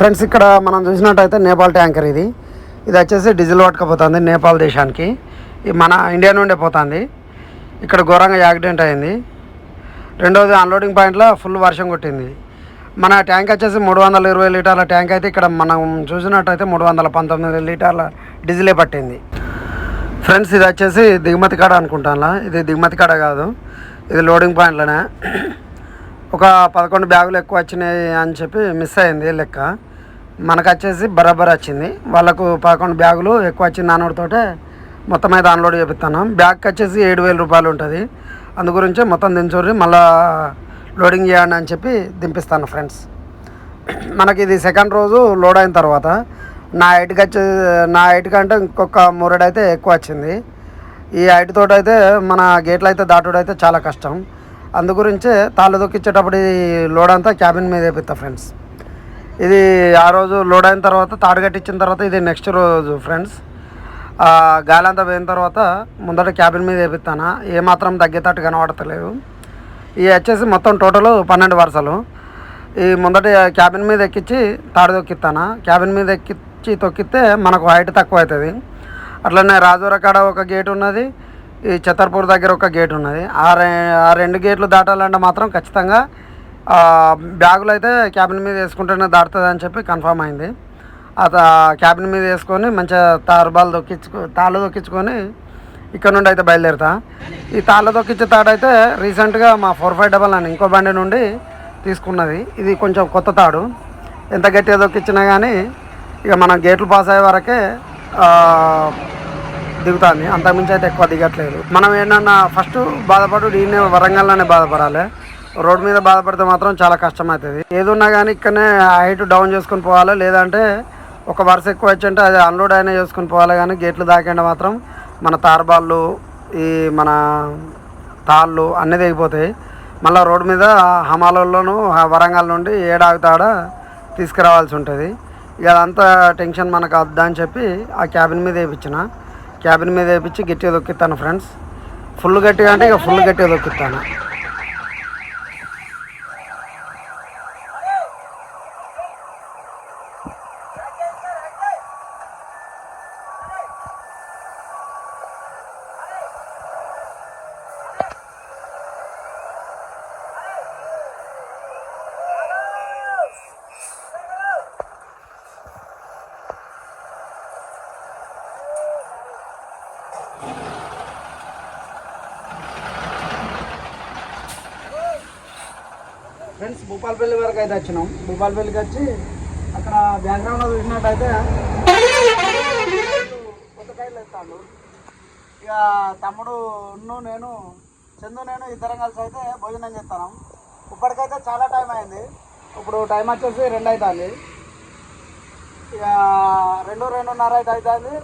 Friends ఇక్కడ మనం చూసినట్టయితే నేపాల్ ట్యాంకర్ ఇది. ఇది వచ్చేసి డీజిల్ పట్టుకపోతుంది నేపాల్ దేశానికి. మన ఇండియా నుండే పోతుంది. ఇక్కడ ఘోరంగా యాక్సిడెంట్ అయింది. రెండోది అన్లోడింగ్ పాయింట్లో ఫుల్ వర్షం కొట్టింది. మన ట్యాంక్ వచ్చేసి మూడు వందల ఇరవై లీటర్ల ట్యాంక్ అయితే ఇక్కడ మనం చూసినట్టయితే మూడు వందల పంతొమ్మిది లీటర్ల డీజిలే పట్టింది. ఫ్రెండ్స్ ఇది వచ్చేసి దిగుమతి కాడ అనుకుంటాను ఇది దిగుమతి కాడ కాదు. ఇది లోడింగ్ పాయింట్లోనే ఒక పదకొండు బ్యాగులు ఎక్కువ వచ్చినాయి అని చెప్పి మిస్ అయింది లెక్క. మనకు వచ్చేసి బరాబర్ వచ్చింది. వాళ్ళకు పదకొండు బ్యాగులు ఎక్కువ వచ్చింది నానోడితోటే మొత్తం అయితే అన్లోడ్ చేపిస్తాను బ్యాగ్కి వచ్చేసి ఏడు వేల రూపాయలు ఉంటుంది. అందు గురించి మొత్తం దించూరి మళ్ళా లోడింగ్ చేయండి అని చెప్పి దింపిస్తాను ఫ్రెండ్స్ మనకి ఇది సెకండ్ రోజు లోడ్ అయిన తర్వాత నా హైట్కి వచ్చే నా హైట్ కంటే ఇంకొక మూరడు అయితే ఎక్కువ వచ్చింది. ఈ హైట్ తోటి అయితే మన గేట్లు అయితే దాటుడు అయితే చాలా కష్టం. అందు గురించే తాళ్ళు దొక్కిచ్చేటప్పుడు ఈ లోడ్ అంతా క్యాబిన్ మీద వేపిస్తా ఫ్రెండ్స్ ఇది ఆ రోజు లోడ్ అయిన తర్వాత తాడు కట్టించిన తర్వాత ఇది నెక్స్ట్ రోజు ఫ్రెండ్స్ గాలి అంతా పోయిన తర్వాత ముందట క్యాబిన్ మీద వేపిస్తాను. ఏమాత్రం తగ్గేటట్టు కనబడతలేదు ఇవి వచ్చేసి మొత్తం టోటల్ పన్నెండు వరుసలు. ఈ ముందట క్యాబిన్ మీద ఎక్కించి తాడు తొక్కిస్తాను. క్యాబిన్ మీద ఎక్కించి తొక్కితే మనకు హైట్ తక్కువ అవుతుంది అట్లనే రాజూర కాడ ఒక గేట్ ఉన్నది. ఈ చతర్పూర్ దగ్గర ఒక గేట్ ఉన్నది. ఆ ఆ రెండు గేట్లు దాటాలంటే మాత్రం ఖచ్చితంగా బ్యాగులు అయితే క్యాబిన్ మీద వేసుకుంటేనే దాడుతుంది అని చెప్పి కన్ఫర్మ్ అయింది. ఆ క్యాబిన్ మీద వేసుకొని మంచిగా తారుబాలు దొక్కించుకో తాళ్ళు దొక్కించుకొని ఇక్కడ నుండి అయితే బయలుదేరుతా. ఈ తాళ్ళ దొక్కించే తాడు అయితే రీసెంట్గా మా ఫోర్ ఫైవ్ డబల్ అని ఇంకో బండి నుండి తీసుకున్నది. ఇది కొంచెం కొత్త తాడు. ఎంత గట్టిగా దొక్కించినా కానీ ఇక మనం గేట్లు పాస్ అయ్యే వరకే దిగుతుంది. అంతకుమించి అయితే ఎక్కువ దిగట్లేదు. మనం ఏంటన్నా ఫస్ట్ బాధపడు దీన్నే వరంగల్లోనే బాధపడాలి. రోడ్డు మీద బాధపడితే మాత్రం చాలా కష్టం అవుతుంది ఏదున్నా కానీ ఇక్కడనే హైట్ డౌన్ చేసుకుని పోవాలి? లేదంటే ఒక వరుస ఎక్కువ వచ్చింటే అది అన్లోడ్ అయినా చేసుకుని పోవాలి? కానీ గేట్లు దాకంటే మాత్రం మన తారబాళ్ళు ఈ మన తాళ్ళు అన్నీ తెగిపోతాయి. మళ్ళీ రోడ్డు మీద హమాలలోను వరంగల్ నుండి ఏడాగుతాడ తీసుకురావాల్సి ఉంటుంది. ఇక అదంతా టెన్షన్ మనకు వద్దా అని చెప్పి ఆ క్యాబిన్ మీద వేయించిన. క్యాబిన్ మీద వేయించి గట్టిగా దొక్కిస్తాను ఫ్రెండ్స్. ఫుల్ గట్టిగా అంటే ఇక ఫుల్ గట్టిగా దొక్కిస్తాను ఫ్రెండ్స్ భూపాలపల్లి వరకు అయితే వచ్చినాం. భూపాలపల్లికి వచ్చి అక్కడ బ్యాక్గ్రౌండ్లో చూసినట్టయితే కొత్త కాయలు ఎత్తాడు ఇక తమ్ముడు ఉన్ను నేను చందు నేను ఇద్దరం కలిసి అయితే భోజనం చేస్తాను ఇప్పటికైతే చాలా టైం అయింది. ఇప్పుడు టైం వచ్చేసి రెండు అవుతుంది ఇక రెండు రెండున్నర అయితే అవుతుంది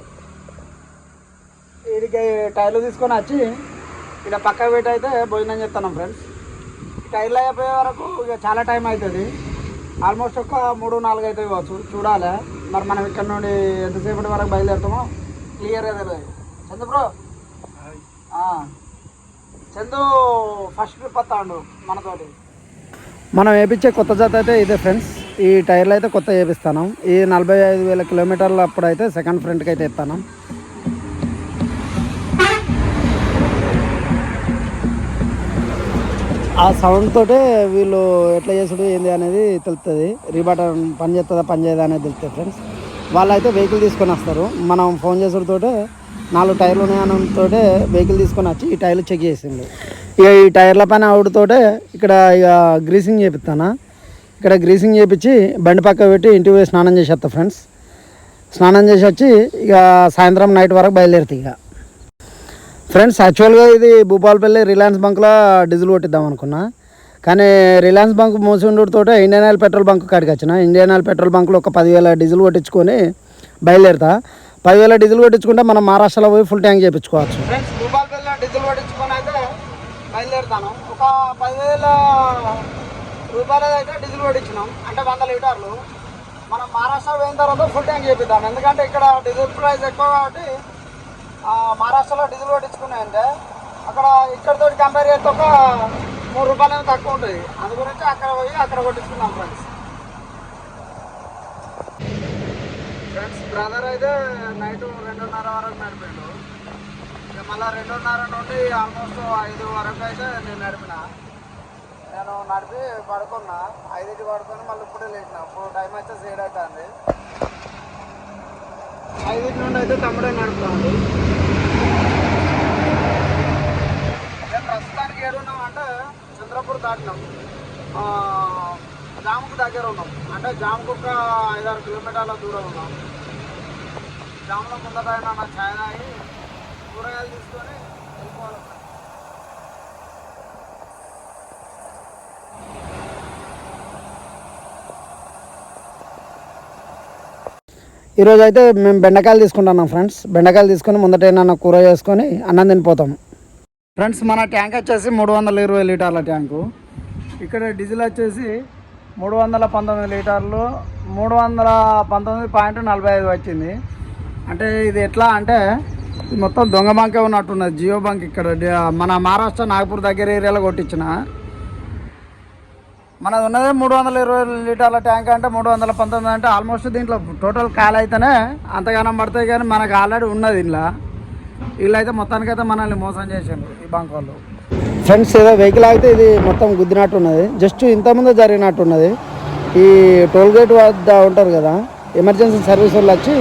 వీడికి టైర్లు తీసుకొని వచ్చి ఇక్కడ పక్క పెట్టి అయితే భోజనం చేస్తున్నాం ఫ్రెండ్స్ టైర్లు అయిపోయే వరకు ఇక చాలా టైం అవుతుంది. ఆల్మోస్ట్ ఒక మూడు నాలుగు అయితే కావచ్చు. చూడాలి. మరి మనం ఇక్కడ నుండి ఎంతసేపటి వరకు బయలుదేరుతామో క్లియర్గా తెలియదు Chandu bro. Chandu first trip వస్తాడు మనతోటి. మనం వేపించే కొత్త జాత అయితే ఇదే ఫ్రెండ్స్. ఈ టైర్లు అయితే కొత్త వేపిస్తాను. ఈ నలభై ఐదు వేల కిలోమీటర్ల అప్పుడు అయితే సెకండ్ ఫ్రంట్కి అయితే ఇస్తాను ఆ సౌండ్ తోటే వీళ్ళు ఎట్లా చేసుడు ఏంది అనేది తెలుస్తుంది రీబాటర్ పని చేస్తుందా పని చేయదా అనేది తెలుస్తుంది ఫ్రెండ్స్ వాళ్ళైతే వెహికల్ తీసుకొని వస్తారు. మనం ఫోన్ చేసుడుతోటే నాలుగు టైర్లు ఉన్నాయనంతో వెహికల్ తీసుకొని వచ్చి ఈ టైర్లు చెక్ చేసిండు. ఇక ఈ టైర్ల పైన ఆవిడతోటే ఇక్కడ ఇక గ్రీసింగ్ చేపిస్తాను ఇక్కడ గ్రీసింగ్ చేపించి బండి పక్క పెట్టి ఇంటికి పోయి స్నానం చేసేస్తా ఫ్రెండ్స్ స్నానం చేసి వచ్చి ఇక సాయంత్రం నైట్ వరకు బయలుదేరుతాయి ఇక. ఫ్రెండ్స్ యాక్చువల్గా ఇది భూపాలపల్లి రిలయన్స్ బంక్లో డీజిల్ కొట్టిద్దాం అనుకున్నా. కానీ రిలయన్స్ బంక్ మూసి మూసిండుతో ఇండియన్ ఆయిల్ పెట్రోల్ బంక్ కాడికి వచ్చిన. ఇండియన్ ఆయిల్ పెట్రోల్ బంక్లో ఒక పదివేల డీజిల్ కొట్టించుకొని బయలుదేరుతా. పదివేల డీజిల్ కొట్టించుకుంటే మనం మహారాష్ట్రలో పోయి ఫుల్ ట్యాంక్ చేయించుకోవచ్చు ఫ్రెండ్స్ భూపాలపల్లిలో డీజిల్ కొట్టించుకొని అయితే బయలుదేరుతాను. ఒక పదివేల రూపాయలు అయితే డీజిల్ కొట్టించినాం. అంటే వంద లీటర్లు. మనం మహారాష్ట్ర పోయిన తర్వాత ఫుల్ ట్యాంక్ చేపిద్దాం. ఎందుకంటే ఇక్కడ డీజిల్ ప్రైస్ ఎక్కువ కాబట్టి మహారాష్ట్రలో డీజిల్ కొట్టించుకున్నాయంటే అక్కడ ఇక్కడతో కంపేర్ చేస్తే ఒక మూడు రూపాయలు తక్కువ ఉంటుంది. అందు గురించి అక్కడ పోయి అక్కడ కొట్టించుకున్నాం ఫ్రెండ్స్ ఫ్రెండ్స్ బ్రదర్ అయితే నైట్ రెండున్నర వరకు నడిపాడు. మళ్ళీ రెండున్నర నుండి ఆల్మోస్ట్ ఐదు వరకు అయితే నేను నడిపిన. నేను నడిపి పడుకున్నా. ఐదింటి పడుకొని మళ్ళీ ఇప్పుడే లేచిన. ఇప్పుడు టైం అయితే సేడ్ అవుతుంది. ఐదు నుండి అయితే తమ్ముడే నడుపుతామండి ప్రస్తుతానికి ప్రస్తుతానికి ఏడున్నాం అంటే చంద్రపూర్ దాటినాం. జాముకు దగ్గర ఉన్నాం. అంటే జాముకు ఒక ఐదారు కిలోమీటర్ల దూరం ఉన్నాం. జాములో ముందట నా ఛాయ్ తాగి కూరగాయలు తీసుకొని వెళ్ళిపోవాలి. ఈరోజు అయితే మేము బెండకాయలు తీసుకుంటున్నాం ఫ్రెండ్స్. బెండకాయలు తీసుకొని ముందట ఏమన్నా కూర చేసుకొని అన్నం తినిపోతాం. ఫ్రెండ్స్ మన ట్యాంక్ వచ్చేసి మూడు వందల ఇరవై లీటర్ల ట్యాంకు. ఇక్కడ డీజిల్ వచ్చేసి మూడు వందల పంతొమ్మిది లీటర్లు మూడు వందల పంతొమ్మిది పాయింట్ నలభై ఐదు వచ్చింది. అంటే ఇది ఎట్లా అంటే మొత్తం దొంగ బంకే ఉన్నట్టున్నది జియో బంక్ ఇక్కడ. మన మహారాష్ట్ర నాగపూర్ దగ్గర ఏరియాలో కొట్టించిన. మనది ఉన్నదే మూడు వందల ఇరవై లీటర్ల ట్యాంక్ అంటే మూడు వందల పంతొమ్మిది అంటే ఆల్మోస్ట్ దీంట్లో టోటల్ కాల్ అయితేనే అంతగానం పడతాయి కానీ మనకు ఆల్రెడీ ఉన్నది ఇలా వీళ్ళైతే మొత్తానికైతే మనల్ని మోసం చేసిండ్రు ఈ బంక్ వాళ్ళు. ఫ్రెండ్స్ ఏదో వెహికల్ అయితే ఇది మొత్తం గుద్దినట్టు ఉన్నది జస్ట్ ఇంతకుముందు జరిగినట్టు ఉన్నది ఈ టోల్ గేట్ వద్ద ఉంటారు కదా ఎమర్జెన్సీ సర్వీస్ వాళ్ళు వచ్చి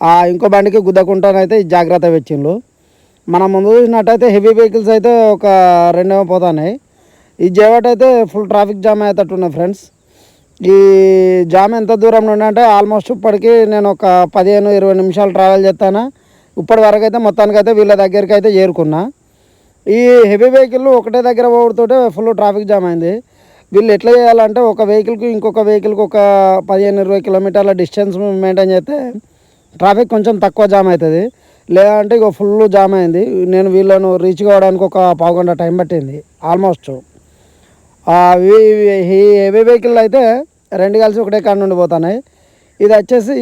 ఆ ఇంకో బండికి గుద్దకుంటానైతే జాగ్రత్త పెట్టిండ్రు. మనం ముందు చూసినట్టయితే హెవీ వెహికల్స్ అయితే ఒక రెండేమో పోతున్నాయి. ఈ జేవట్ అయితే ఫుల్ ట్రాఫిక్ జామ్ అయ్యేటట్టు ఫ్రెండ్స్ ఈ జామ్ ఎంత దూరం నుండి అంటే ఆల్మోస్ట్ ఇప్పటికి నేను ఒక పదిహేను ఇరవై నిమిషాలు ట్రావెల్ చేస్తాను. ఇప్పటి వరకు అయితే మొత్తానికి అయితే వీళ్ళ దగ్గరికి అయితే చేరుకున్నా. ఈ హెవీ వెహికల్ ఒకటే దగ్గర పోవడంతో ఫుల్ ట్రాఫిక్ జామ్ అయింది. వీళ్ళు ఎట్లా చేయాలంటే ఒక వెహికల్కి ఇంకొక వెహికల్కి ఒక పదిహేను ఇరవై కిలోమీటర్ల డిస్టెన్స్ మెయింటైన్ చేస్తే ట్రాఫిక్ కొంచెం తక్కువ జామ్ అవుతుంది లేదంటే ఇక ఫుల్ జామ్ అయింది. నేను వీళ్ళను రీచ్ కావడానికి ఒక పావు గంట టైం పట్టింది. ఆల్మోస్ట్ ఈ హెవీ వెహికల్ అయితే రెండు కలిసి ఒకటే కాడ నుండి పోతున్నాయి. ఇది వచ్చేసి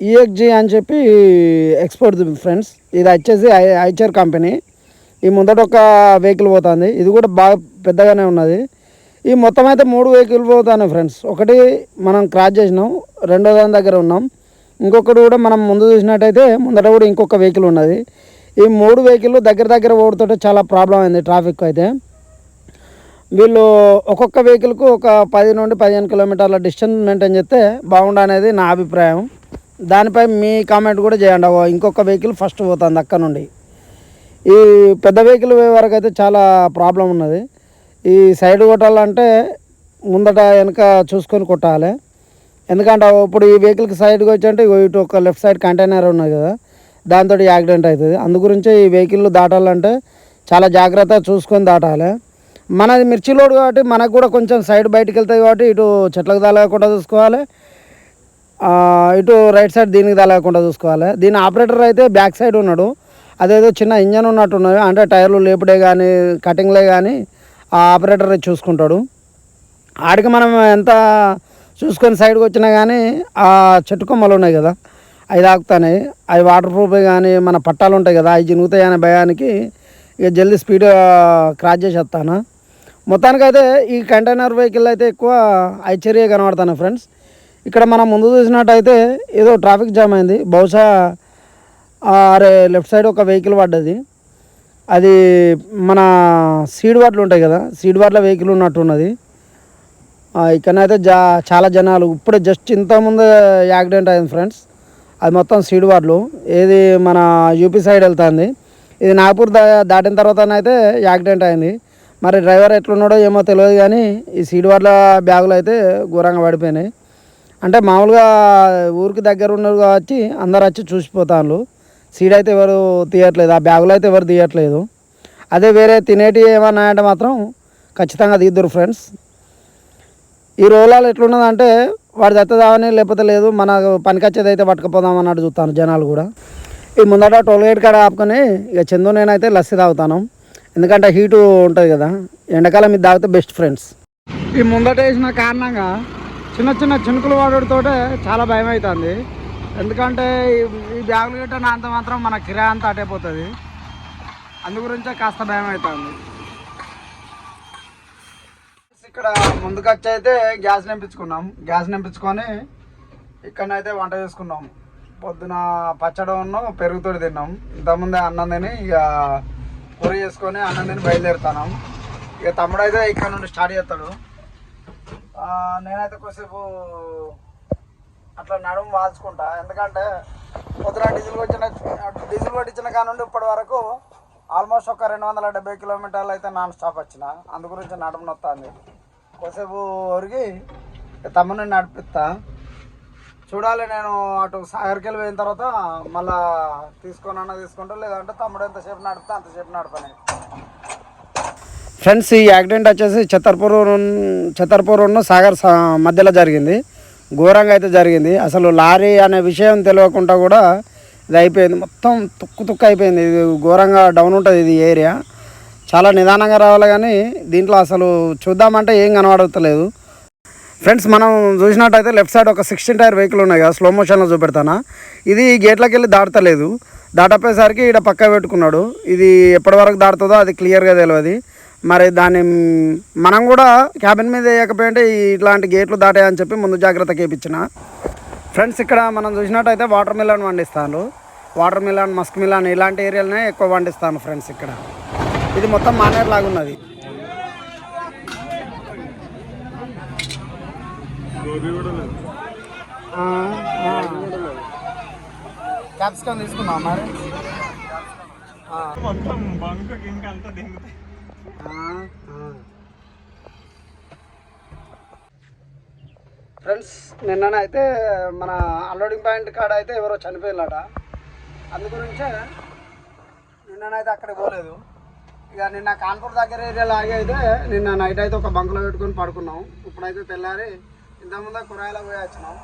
ఈఎక్జీ అని చెప్పి ఎక్స్పోర్ట్ ఫ్రెండ్స్ ఇది వచ్చేసి ఐచర్ కంపెనీ. ఈ ముందట ఒక వెహికల్ పోతుంది. ఇది కూడా బాగా పెద్దగానే ఉన్నది. ఈ మొత్తం అయితే మూడు వెహికల్ పోతున్నాయి ఫ్రెండ్స్ ఒకటి మనం క్రాస్ చేసినాం. రెండో దాని దగ్గర ఉన్నాం. ఇంకొకటి కూడా మనం ముందు చూసినట్టయితే ముందట కూడా ఇంకొక వెహికల్ ఉన్నది. ఈ మూడు వెహికల్ దగ్గర దగ్గర ఓడుతుంటే చాలా ప్రాబ్లం అయింది ట్రాఫిక్ అయితే. వీళ్ళు ఒక్కొక్క వెహికల్కు ఒక పది నుండి పదిహేను కిలోమీటర్ల డిస్టెన్స్ మెయింటైన్ చేస్తే బాగుండు అనేది నా అభిప్రాయం. దానిపై మీ కామెంట్ కూడా చేయండి. ఇంకొక వెహికల్ ఫస్ట్ పోతుంది అక్కడ నుండి. ఈ పెద్ద వెహికల్ వరకు అయితే చాలా ప్రాబ్లం ఉన్నది. ఈ సైడ్ కొట్టాలంటే ముందట వెనక చూసుకొని కొట్టాలి. ఎందుకంటే ఇప్పుడు ఈ వెహికల్కి సైడ్కి వచ్చి ఇటు ఒక లెఫ్ట్ సైడ్ కంటైనర్ ఉన్నది కదా దాంతో యాక్సిడెంట్ అవుతుంది. అందు గురించి ఈ వెహికల్ దాటాలంటే చాలా జాగ్రత్తగా చూసుకొని దాటాలి. మనది మిర్చి లోడ్ కాబట్టి మనకు కూడా కొంచెం సైడ్ బయటకు వెళ్తాయి కాబట్టి ఇటు చెట్లకు తగలకుండా చూసుకోవాలి. ఇటు రైట్ సైడ్ దీనికి తగలకుండా చూసుకోవాలి. దీని ఆపరేటర్ అయితే బ్యాక్ సైడ్ ఉన్నాడు. అదేదో చిన్న ఇంజన్ ఉన్నట్టున్నది అంటే టైర్లు లేపుడే కానీ కటింగ్లే కానీ ఆ ఆపరేటర్ చూసుకుంటాడు. ఆడికి మనం ఎంత చూసుకొని సైడ్కి వచ్చినా కానీ ఆ చెట్టు కొమ్మలు ఉన్నాయి కదా అవి తాకుతాయి అవి వాటర్ ప్రూఫ్ కానీ మన పట్టాలు ఉంటాయి కదా అవి చినుగుతాయి అనే భయానికి ఇక జల్దీ స్పీడ్ క్రాస్ చేసేస్తాను. మొత్తానికైతే ఈ కంటైనర్ వెహికల్ అయితే ఎక్కువ ఐచర్య కనబడుతున్నాయి ఫ్రెండ్స్. ఇక్కడ మనం ముందు చూసినట్టయితే ఏదో ట్రాఫిక్ జామ్ అయింది. బహుశా అరే లెఫ్ట్ సైడ్ ఒక వెహికల్ పడ్డది. అది మన సీడ్ వాట్లు ఉంటాయి కదా సీడ్ వాట్ల వెహికల్ ఉన్నట్టున్నది ఆ, ఇక్కడనైతే జా చాలా జనాలు. ఇప్పుడే జస్ట్ ఇంతకుముందు యాక్సిడెంట్ అయింది ఫ్రెండ్స్. అది మొత్తం సీడ్ వార్డులు ఏది మన యూపీ సైడ్ వెళ్తుంది. ఇది నాగపూర్ దా దాటిన తర్వాత అయితే యాక్సిడెంట్ అయింది. మరి డ్రైవర్ ఎట్లున్నాడో ఏమో తెలియదు కానీ ఈ సీడ్ వార్డుల బ్యాగులు అయితే ఘోరంగా పడిపోయినాయి. అంటే మామూలుగా ఊరికి దగ్గర ఉన్నారు కాబట్టి అందరు వచ్చి చూసిపోతాను సీడ్ అయితే ఎవరు తీయట్లేదు ఆ బ్యాగులు అయితే ఎవరు తీయట్లేదు. అదే వేరే తినేటి ఏమన్నా అంటే మాత్రం ఖచ్చితంగా తీద్దరు ఫ్రెండ్స్. ఈ రోలాలు ఎట్లున్నదంటే వాడు తెత్తదామని లేకపోతే లేదు మన పనికొచ్చేది అయితే పట్టుకుపోదాం అన్నట్టు చూస్తాను జనాలు కూడా. ఈ ముందట టోల్గేట్ కాడ ఆపుకొని ఇక చందు నేనైతే లస్సీ తాగుతాను. ఎందుకంటే హీటు ఉంటుంది కదా. ఎండాకాలం ఇది తాగితే బెస్ట్ ఫ్రెండ్స్ ఈ ముందట వేసిన కారణంగా చిన్న చిన్న చినుకులు వాడుతోటే చాలా భయం అవుతుంది. ఎందుకంటే ఈ- బ్యాగులు గిట్ట అంత మాత్రం మన కిరా అంతా అటైపోతుంది అందు గురించే కాస్త భయం అవుతుంది. ఇక్కడ ముందుకు వచ్చి అయితే గ్యాస్ నింపించుకున్నాం. గ్యాస్ నింపించుకొని ఇక్కడనైతే వంట చేసుకున్నాం. పొద్దున పచ్చడి ఉన్నాం పెరుగుతోటి తిన్నాం. ఇంతకుముందే అన్నం తిని ఇక కూర చేసుకొని అన్నం బయలుదేరుతాను. ఇక తమ్ముడు అయితే ఇక్కడ నుండి స్టార్ట్ చేస్తాడు. నేనైతే కొద్దిసేపు అట్లా నడుము వాల్చుకుంటా. ఎందుకంటే పొద్దున డీజిల్ కొట్టిన డీజిల్ కొట్టించిన కాడ నుండి ఇప్పటి వరకు ఆల్మోస్ట్ ఒక రెండు వందల డెబ్బై కిలోమీటర్లు అయితే నాన్ స్టాప్ వచ్చిన. అందు గురించి నడుము నొత్తాంది. కొద్దిసేపు ఒరిగి తమ్ముని నడిపిస్తా. చూడాలి నేను అటు సాగర్కెళ్ళి పోయిన తర్వాత మళ్ళా తీసుకొని అన్న తీసుకుంటా లేదంటే తమ్ముడు ఎంతసేపు నడిపితే అంతసేపు నడపని. ఫ్రెండ్స్ ఈ యాక్సిడెంట్ వచ్చేసి చత్తర్పూర్ చత్తర్పూర్ సాగర్ మధ్యలో జరిగింది. ఘోరంగా అయితే జరిగింది. అసలు లారీ అనే విషయం తెలియకుండా కూడా ఇది అయిపోయింది. మొత్తం తుక్కు తుక్కు అయిపోయింది. ఇది ఘోరంగా డౌన్ ఉంటుంది ఇది ఏరియా. చాలా నిదానంగా రావాలి కానీ దీంట్లో అసలు చూద్దామంటే ఏం కనబడతలేదు. ఫ్రెండ్స్ మనం చూసినట్టయితే లెఫ్ట్ సైడ్ ఒక సిక్స్టీన్ టైర్ వెహికల్ ఉన్నాయి కదా స్లో మోషన్లో చూపెడతానా? ఇది గేట్లోకి వెళ్ళి దాటతలేదు దాటపోయేసరికి ఇక్కడ పక్క పెట్టుకున్నాడు. ఇది ఎప్పటి వరకు దాటుతుందో అది క్లియర్గా తెలియదు మరి దాన్ని మనం కూడా క్యాబిన్ మీద వేయకపోయింటే ఇట్లాంటి గేట్లు దాటాయని చెప్పి ముందు జాగ్రత్త కేపించిన. ఫ్రెండ్స్ ఇక్కడ మనం చూసినట్టయితే వాటర్ మిలన్ పండిస్తాను వాటర్ మిలన్ మస్క్ మిలన్ ఇలాంటి ఏరియాలనే ఎక్కువ పండిస్తాను ఫ్రెండ్స్ ఇక్కడ. ఇది మొత్తం మానేర్ లాగా ఉన్నది. క్యాప్సికమ్ తీసుకున్నాం మరి. ఆ. మొత్తం బంక్ అంతా దింగుతాయి. ఫ్రెండ్స్ నిన్ననైతే మన అన్లోడింగ్ పాయింట్ కాడ అయితే ఎవరో చనిపోయినట అందు గురించే నిన్ననైతే అక్కడికి పోలేదు. ఇక నిన్న కాన్పూర్ దగ్గర ఏరియాలో ఆగి అయితే నిన్న నైట్ అయితే ఒక బంకులో పెట్టుకొని పడుకున్నాం. ఇప్పుడైతే తెల్లారి ఇంతకుముందు కూరగాయల పోయి వచ్చినాం.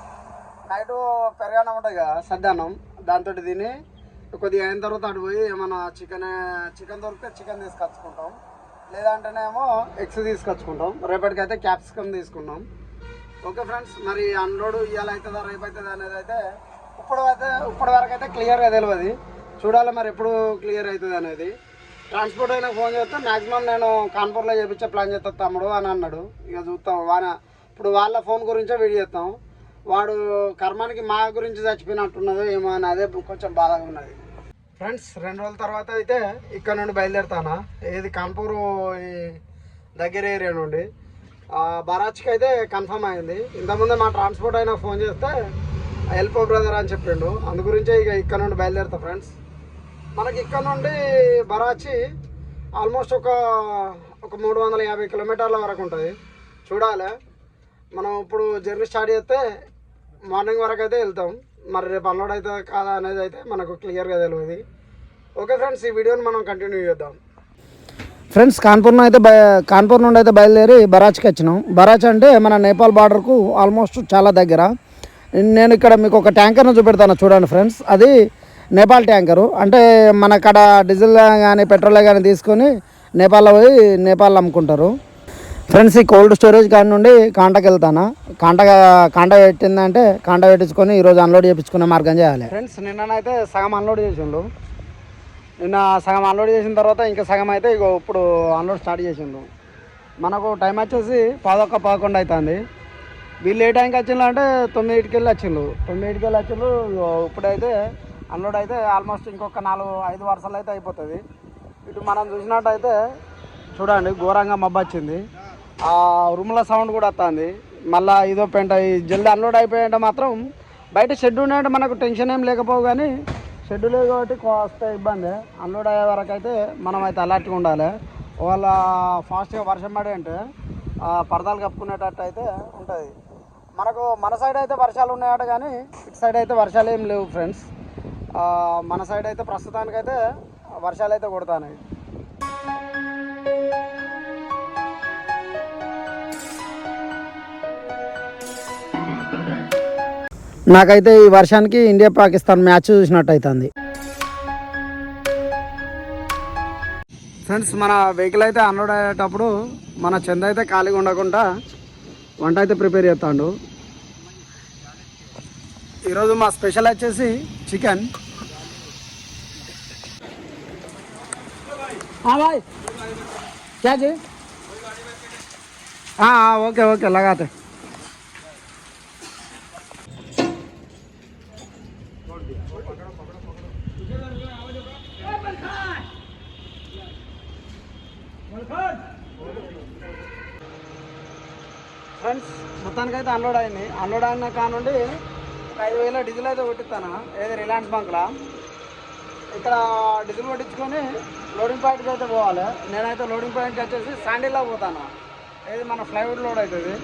నైట్ పెరగానం ఉంటుంది కదా సద్దానం దాంతో తిని కొద్దిగా అయిన తర్వాత అటు పోయి ఏమైనా చికెన్ చికెన్ దొరికితే చికెన్ తీసుకొచ్చుకుంటాం. లేదంటేనేమో ఎగ్స్ తీసుకొచ్చుకుంటాం. రేపటికైతే క్యాప్సికమ్ తీసుకున్నాం. ఓకే ఫ్రెండ్స్ మరి అన్లోడ్ ఇవాళ అవుతుందా రేపు అవుతుందా అనేది అయితే ఇప్పుడు అయితే ఇప్పటి వరకు అయితే క్లియర్గా తెలియదు చూడాలి మరి ఎప్పుడు క్లియర్ అవుతుంది అనేది. ట్రాన్స్పోర్ట్ అయినా ఫోన్ చేస్తే మ్యాక్సిమం నేను కాన్పూర్లో చేపించే ప్లాన్ చేస్తా తమ్ముడు అని అన్నాడు. ఇక చూస్తాం వాన ఇప్పుడు వాళ్ళ ఫోన్ గురించే వీడియో చేస్తాం. వాడు కర్మానికి మా గురించి చచ్చిపోయినట్టున్నదో ఏమో అని అదే కొంచెం బాధగా ఉన్నది. ఫ్రెండ్స్ రెండు రోజుల తర్వాత అయితే ఇక్కడ నుండి బయలుదేరుతానా? ఏది కాన్పూర్ ఈ దగ్గర ఏరియా నుండి. బరాచ్కి అయితే కన్ఫర్మ్ అయింది. ఇంతకుముందే మా ట్రాన్స్పోర్ట్ అయినా ఫోన్ చేస్తే వెళ్ళిపో బ్రదర్ అని చెప్పిండు. అందు గురించే ఇక ఇక్కడ నుండి బయలుదేరుతా ఫ్రెండ్స్. మనకి ఇక్కడ నుండి బరాచి ఆల్మోస్ట్ ఒక ఒక మూడు వందల యాభై కిలోమీటర్ల వరకు ఉంటుంది. చూడాలి. మనం ఇప్పుడు జర్నీ స్టార్ట్ చేస్తే మార్నింగ్ వరకు అయితే వెళ్తాం. మరి రేపు అన్లోడ్ అవుతుందా కాదా అనేది అయితే మనకు క్లియర్గా తెలియదు ఓకే ఫ్రెండ్స్ ఈ వీడియోని మనం కంటిన్యూ చేద్దాం. ఫ్రెండ్స్ కాన్పూర్ అయితే బయ కాన్పూర్ నుండి అయితే బయలుదేరి బరాచ్కి వచ్చినాం. బరాచ్ అంటే మన నేపాల్ బార్డర్కు ఆల్మోస్ట్ చాలా దగ్గర. నేను ఇక్కడ మీకు ఒక ట్యాంకర్ను చూపెడతాను చూడండి ఫ్రెండ్స్. అది నేపాల్ ట్యాంకరు. అంటే మన కాడ డీజిల్ కానీ పెట్రోల్ కానీ తీసుకొని నేపాల్లో పోయి నేపాల్ అమ్ముకుంటారు. ఫ్రెండ్స్ ఈ కోల్డ్ స్టోరేజ్ కాడి నుండి కాంటకి వెళ్తాను? కాంట కాంట పెట్టిందంటే కాంట పెట్టించుకొని ఈరోజు అన్లోడ్ చేయించుకునే మార్గం చేయాలి. ఫ్రెండ్స్ నిన్ననైతే సగం అన్లోడ్ చేసిండు. నిన్న సగం అన్లోడ్ చేసిన తర్వాత ఇంకా సగం అయితే ఇక ఇప్పుడు అన్లోడ్ స్టార్ట్ చేసిండు. మనకు టైం వచ్చేసి పదొక్క పదకొండు అవుతుంది వీళ్ళు ఏ టైంకి వచ్చిండ్రు అంటే తొమ్మిదింటికి వెళ్ళి వచ్చిండ్రు. తొమ్మిదింటికి వెళ్ళి వచ్చిండ్రు ఇప్పుడైతే అన్లోడ్ అయితే ఆల్మోస్ట్ ఇంకొక నాలుగు ఐదు వరుసలు అయితే అయిపోతుంది. ఇటు మనం చూసినట్టయితే చూడండి ఘోరంగా మబ్బు వచ్చింది. ఆ ఉరుముల సౌండ్ కూడా వస్తుంది. మళ్ళీ ఇదో పెంట ఈ జల్దీ అన్లోడ్ అయిపోయాయంటే మాత్రం బయట షెడ్ ఉన్నాయంటే మనకు టెన్షన్ ఏం లేకపోవు కానీ షెడ్ లేదు కాబట్టి కాస్త ఇబ్బంది. అన్లోడ్ అయ్యే వరకు అయితే మనం అయితే అలర్ట్గా ఉండాలి. వాళ్ళ ఫాస్ట్గా వర్షం పడి అంటే పరదాలు కప్పుకునేటట్టు అయితే ఉంటుంది. మనకు మన సైడ్ అయితే వర్షాలు ఉన్నాయట కానీ ఇటు సైడ్ అయితే వర్షాలు ఏం లేవు ఫ్రెండ్స్. మన సైడ్ అయితే ప్రస్తుతానికైతే వర్షాలు అయితే కొడతాయి నాకైతే ఈ వర్షానికి ఇండియా పాకిస్తాన్ మ్యాచ్ చూసినట్టు అవుతుంది ఫ్రెండ్స్ మన వెహికల్ అయితే అన్లోడ్ అయ్యేటప్పుడు మన చెంద అయితే ఖాళీగా ఉండకుండా వంట అయితే ప్రిపేర్ చేస్తాడు. ఈరోజు మా స్పెషల్ వచ్చేసి చికెన్. బాయ్. ఓకే ఓకే లగాతే. హండ్రెడ్ అన్న కానుండి ఒక ఐదు వేల డీజిల్ అయితే కొట్టిస్తాను? ఏదో రిలయన్స్ బంక్లో? ఇక్కడ డీజిల్ కొట్టించుకొని లోడింగ్ పాయింట్కి అయితే పోవాలి. నేనైతే లోడింగ్ పాయింట్కి వచ్చేసి శాండిల్లా పోతాను. ఏది మన ఫ్లైవుడ్ లోడ్ అవుతుంది.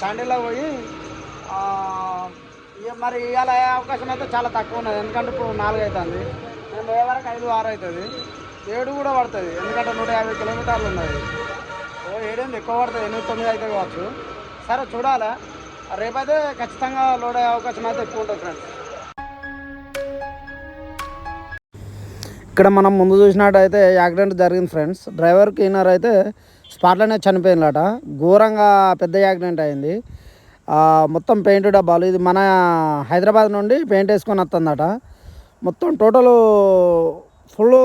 శాండిల్లా పోయి ఇక మరి ఇవాళ అయ్యే అవకాశం అయితే చాలా తక్కువ ఉన్నది. ఎందుకంటే ఇప్పుడు నాలుగు అవుతుంది. నేను పోయే వరకు ఐదు ఆరు అవుతుంది. ఏడు కూడా పడుతుంది. ఎందుకంటే నూట యాభై కిలోమీటర్లు ఉన్నది. ఓ ఏడేంది ఎక్కువ పడుతుంది. ఎనిమిది తొమ్మిది అయితే కావచ్చు. సరే చూడాలా? రేపైతే ఖచ్చితంగా లోడ్ అయ్యే అవకాశం అయితే ఎక్కువ ఉంటుంది ఫ్రెండ్స్. ఇక్కడ మనం ముందు చూసినట్టయితే యాక్సిడెంట్ జరిగింది ఫ్రెండ్స్. డ్రైవర్ క్లీనర్ అయితే స్పాట్లోనే చనిపోయిందట. ఘోరంగా పెద్ద యాక్సిడెంట్ అయింది. మొత్తం పెయింట్ డబ్బాలు ఇది మన హైదరాబాద్ నుండి పెయింట్ వేసుకొని వస్తుందట. మొత్తం టోటల్ ఫుల్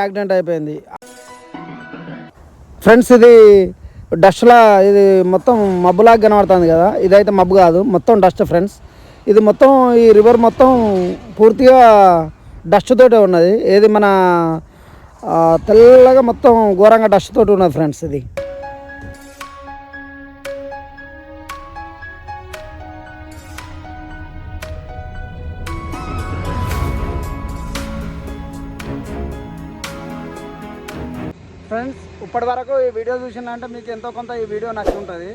యాక్సిడెంట్ అయిపోయింది. ఫ్రెండ్స్ ఇది డస్ట్లా ఇది మొత్తం మబ్బులాగా కనబడుతుంది కదా ఇదైతే మబ్బు కాదు మొత్తం డస్ట్ ఫ్రెండ్స్. ఇది మొత్తం ఈ రివర్ మొత్తం పూర్తిగా డస్ట్ తోటే ఉన్నది. ఏది మన తెల్లగా మొత్తం ఘోరంగా డస్ట్ తోటి ఉన్నది ఫ్రెండ్స్ ఇది. ఇప్పటి వరకు ఈ వీడియో చూసిందంటే మీకు ఎంతో కొంత ఈ వీడియో నచ్చి ఉంటుంది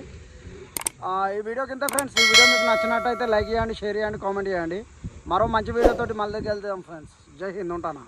ఈ వీడియో కింద ఫ్రెండ్స్ ఈ వీడియో మీకు నచ్చినట్టయితే లైక్ చేయండి షేర్ చేయండి కామెంట్ చేయండి. మరో మంచి వీడియోతోటి మళ్ళీ వెళ్తాం ఫ్రెండ్స్. జై హింద్ ఉంటానా?